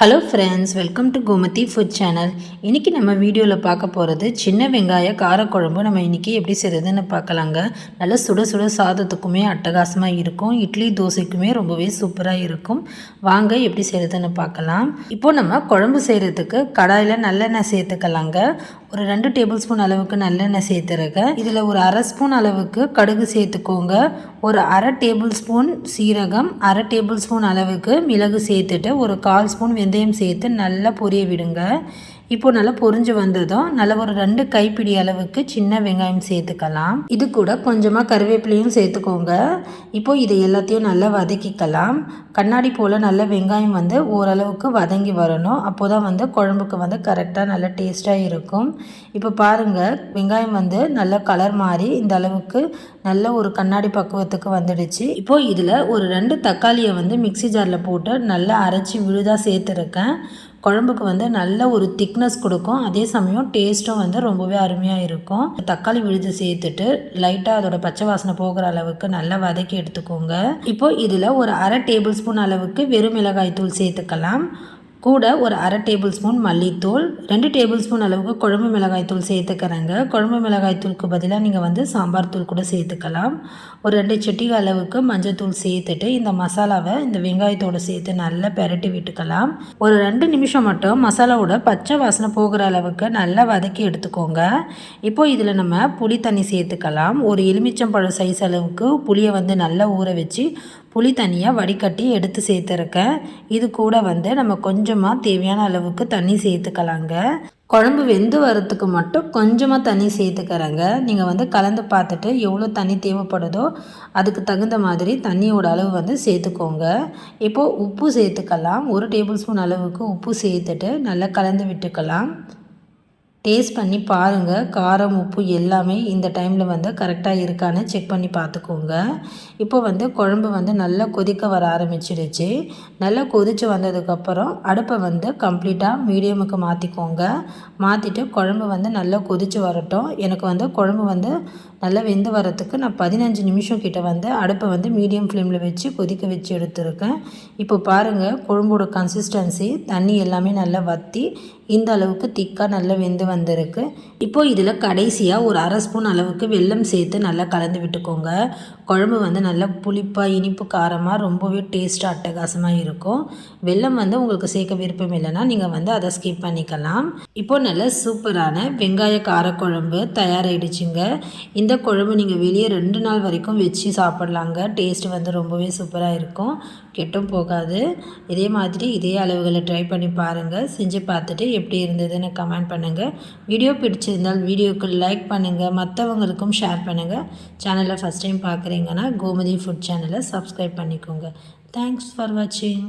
Hello friends welcome to Gomathi food channel இன்றைக்கி நம்ம வீடியோவில் பார்க்க போகிறது சின்ன வெங்காய காரக்குழம்பு நம்ம இன்றைக்கி எப்படி செய்கிறதுன்னு பார்க்கலாங்க. நல்லா சுட சுட சாதத்துக்குமே அட்டகாசமாக இருக்கும். இட்லி தோசைக்குமே ரொம்பவே சூப்பராக இருக்கும். வாங்க எப்படி செய்கிறதுன்னு பார்க்கலாம். இப்போது நம்ம குழம்பு செய்கிறதுக்கு கடாயில் நல்லெண்ணெய் சேர்த்துக்கலாங்க. ஒரு ரெண்டு டேபிள் ஸ்பூன் அளவுக்கு நல்லெண்ணெய் சேர்த்துருக்கேன் இதில் ஒரு அரை ஸ்பூன் அளவுக்கு கடுகு சேர்த்துக்கோங்க. ஒரு அரை டேபிள் ஸ்பூன் சீரகம் அரை டேபிள் ஸ்பூன் அளவுக்கு மிளகு சேர்த்துட்டு ஒரு கால் ஸ்பூன் வெந்தயம் சேர்த்து நல்லா பொரிய விடுங்க. இப்போ நல்லா பொரிஞ்சு வந்ததும் நல்லா ஒரு ரெண்டு கைப்பிடி அளவுக்கு சின்ன வெங்காயம் சேர்த்துக்கலாம். இது கூட கொஞ்சமாக கருவேப்பிலையும் சேர்த்துக்கோங்க. இப்போ இதை எல்லாத்தையும் நல்லா வதக்கிக்கலாம். கண்ணாடி போல் நல்ல வெங்காயம் வந்து ஓரளவுக்கு வதங்கி வரணும். அப்போ தான் வந்து குழம்புக்கு வந்து கரெக்டாக நல்ல டேஸ்ட்டாக இருக்கும். இப்போ பாருங்கள் வெங்காயம் வந்து நல்ல கலர் மாறி இந்த அளவுக்கு நல்ல ஒரு கண்ணாடி பக்குவத்துக்கு வந்துடுச்சு. இப்போது இதில் ஒரு ரெண்டு தக்காளியை வந்து மிக்சி ஜாரில் போட்டு நல்லா அரைச்சி விழுதாக சேர்த்துருக்கேன். குழம்புக்கு வந்து நல்ல ஒரு திக்னஸ் கொடுக்கும். அதே சமயம் டேஸ்ட்டும் வந்து ரொம்பவே அருமையாக இருக்கும். தக்காளி விழுது சேர்த்துட்டு லைட்டாக அதோட பச்சை வாசனை போகிற அளவுக்கு நல்லா வதக்கி எடுத்துக்கோங்க. இப்போ இதில் ஒரு அரை டேபிள் ஸ்பூன் அளவுக்கு வெறும் மிளகாய் தூள் சேர்த்துக்கலாம். கூட ஒரு அரை டேபிள் ஸ்பூன் மல்லித்தூள் ரெண்டு டேபிள் ஸ்பூன் அளவுக்கு குழம்பு மிளகாய் தூள் சேர்த்துக்கிறேங்க. குழம்பு மிளகாய்த்தூளுக்கு பதிலாக நீங்கள் வந்து சாம்பார் தூள் கூட சேர்த்துக்கலாம். ஒரு ரெண்டு செட்டி அளவுக்கு மஞ்சள் தூள் சேர்த்துட்டு இந்த மசாலாவை இந்த வெங்காயத்தோடு சேர்த்து நல்லா பெரட்டி விட்டுக்கலாம். ஒரு ரெண்டு நிமிஷம் மட்டும் மசாலாவோட பச்சை வாசனை போகிற அளவுக்கு நல்லா வதக்கி எடுத்துக்கோங்க. இப்போது இதில் நம்ம புளி தண்ணி சேர்த்துக்கலாம். ஒரு எலுமிச்சம்பழம் சைஸ் அளவுக்கு புளியை வந்து நல்லா ஊற வச்சு புளி தனியாக வடிகட்டி எடுத்து சேர்த்துருக்கேன். இது கூட வந்து நம்ம கொஞ்சம் கொஞ்சமாக தேவையான அளவுக்கு தண்ணி சேர்த்துக்கலாங்க. குழம்பு வெந்து வரத்துக்கு மட்டும் கொஞ்சமாக தண்ணி சேர்த்துக்கிறேங்க. நீங்கள் வந்து கலந்து பார்த்துட்டு எவ்வளோ தண்ணி தேவைப்படுதோ அதுக்கு தகுந்த மாதிரி தண்ணியோட அளவு வந்து சேர்த்துக்கோங்க. இப்போது உப்பு சேர்த்துக்கலாம். ஒரு டேபிள் ஸ்பூன் அளவுக்கு உப்பு சேர்த்துட்டு நல்லா கலந்து விட்டுக்கலாம். டேஸ்ட் பண்ணி பாருங்கள் காரம் உப்பு எல்லாமே இந்த டைமில் வந்து கரெக்டாக இருக்கான்னு செக் பண்ணி பார்த்துக்கோங்க. இப்போ வந்து குழம்பு வந்து நல்லா கொதிக்க வர ஆரம்பிச்சிடுச்சு நல்லா கொதித்து வந்ததுக்கப்புறம் அடுப்பை வந்து கம்ப்ளீட்டாக மீடியமுக்கு மாற்றிக்கோங்க மாற்றிட்டு குழம்பு வந்து நல்லா கொதித்து வரட்டும். எனக்கு வந்து குழம்பு வந்து நல்லா வெந்து வரத்துக்கு நான் பதினஞ்சு நிமிஷம் கிட்ட வந்து அடுப்பை வந்து மீடியம் ஃப்ளேமில் வச்சு கொதிக்க வச்சு எடுத்துருக்கேன். இப்போ பாருங்கள் குழம்போட கன்சிஸ்டன்சி தண்ணி எல்லாமே நல்லா வற்றி இந்த அளவுக்கு திக்காக நல்லா வெந்து வந்திருக்கு. இப்போது இதில் கடைசியாக ஒரு அரை ஸ்பூன் அளவுக்கு வெல்லம் சேர்த்து நல்லா கலந்து விட்டுக்கோங்க. குழம்பு வந்து நல்லா புளிப்பாக இனிப்பு காரமாக ரொம்பவே டேஸ்ட்டாக அட்டகாசமாக இருக்கும். வெல்லம் வந்து உங்களுக்கு சேர்க்க விருப்பம் இல்லைன்னா நீங்கள் வந்து அதை ஸ்கிப் பண்ணிக்கலாம். இப்போ நல்ல சூப்பரான வெங்காய காரக்குழம்பு தயாராகிடுச்சுங்க இந்த குழம்பு நீங்கள் வெளியே ரெண்டு நாள் வரைக்கும் வச்சு சாப்பிட்லாங்க. டேஸ்ட் வந்து ரொம்பவே சூப்பராக இருக்கும். கெட்டும் போகாது. இதே மாதிரி இதே அளவுகளை ட்ரை பண்ணி பாருங்கள் செஞ்சு பார்த்துட்டு எப்படி இருந்ததுன்னு கமெண்ட் பண்ணுங்கள் வீடியோ பிடிச்சிருந்தால் வீடியோக்கு லைக் பண்ணுங்கள் மற்றவங்களுக்கும் ஷேர் பண்ணுங்கள் சேனலை ஃபஸ்ட் டைம் பார்க்குறீங்கன்னா கோமதி ஃபுட் சேனலை சப்ஸ்கிரைப் பண்ணிக்கோங்க. தேங்க்ஸ் ஃபார் வாட்சிங்